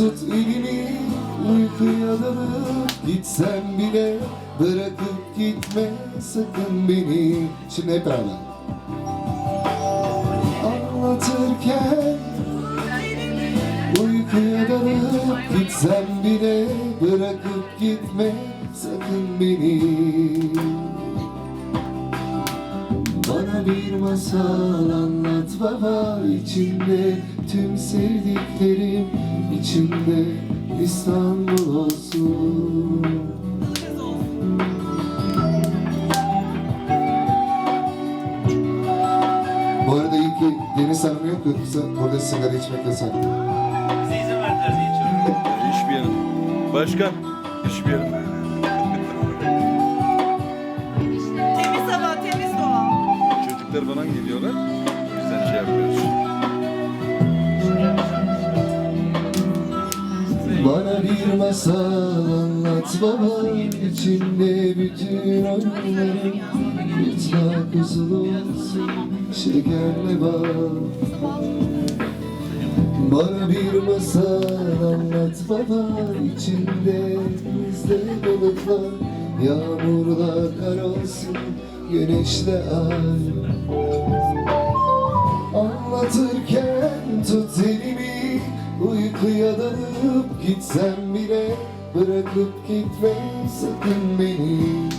Tut elimi uykuya dalıp gitsem bile Bırakıp gitme sakın beni. Şimdi hep beraber. Anlatırken Uykuya dalıp gitsem bile Bırakıp gitme sakın beni. Bana bir masal anlat baba içinde tüm sevdiklerim içinde İstanbul olsun Bu arada iyi ki Deniz Hanım yok yoksa burada sigara içmek yasak. Bize izin verdiler diye içiyorum. Hiçbir yerim. Başkan. Hiçbir yerim. Masal anlat baba. İçinde bütün oyunlarım Lütfen kızıl olsun. Şekerle bal Bana bir masal anlat baba. İçinde bizde balıklar Yağmurla kar olsun güneşle ay. Anlatırken tut Uykuya dalıp gitsem bile Bırakıp gitme sakın beni.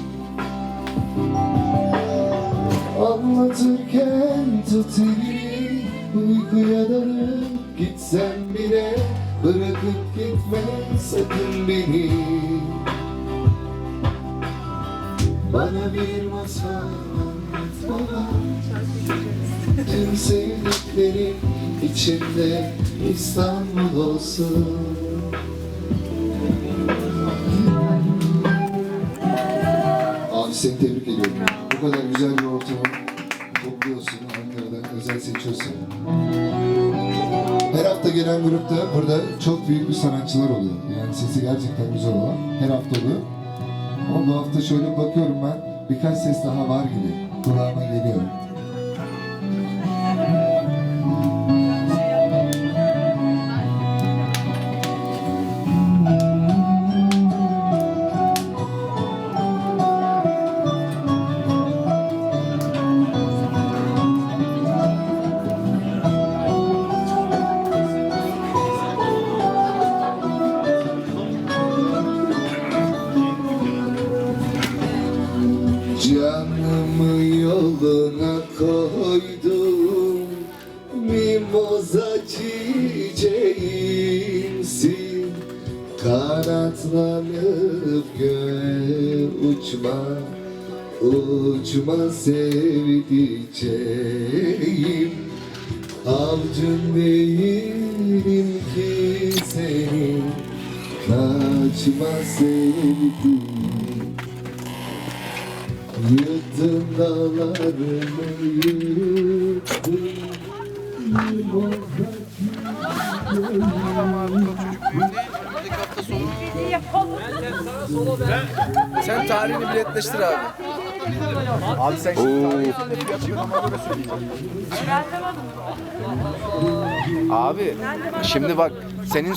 Anlatırken tut elimi Uykuya dalıp gitsem bile Bırakıp gitme sakın beni. Bana bir masal anlat baba. Tüm sevdiklerim içinde İstanbul olsun Abi seni tebrik ediyorum. Bu kadar güzel bir ortamı topluyorsun Ankara'da özel seçiyorsun. Her hafta gelen grupta burada çok büyük bir sanatçılar oluyor. Yani sesi gerçekten güzel olan her hafta oluyor. Ama bu hafta şöyle bakıyorum ben birkaç ses daha var gibi kulağıma geliyor. Koydum Mimoza çiçeğimsin Kanatlanıp göğe uçma Uçma sevdiceğim. Avcın değilim ki senin Kaçma sevdiğim Yıktın dağlarımı yıktın Sen tarihini biletleştir abi. Abi sen şimdi Abi şimdi bak senin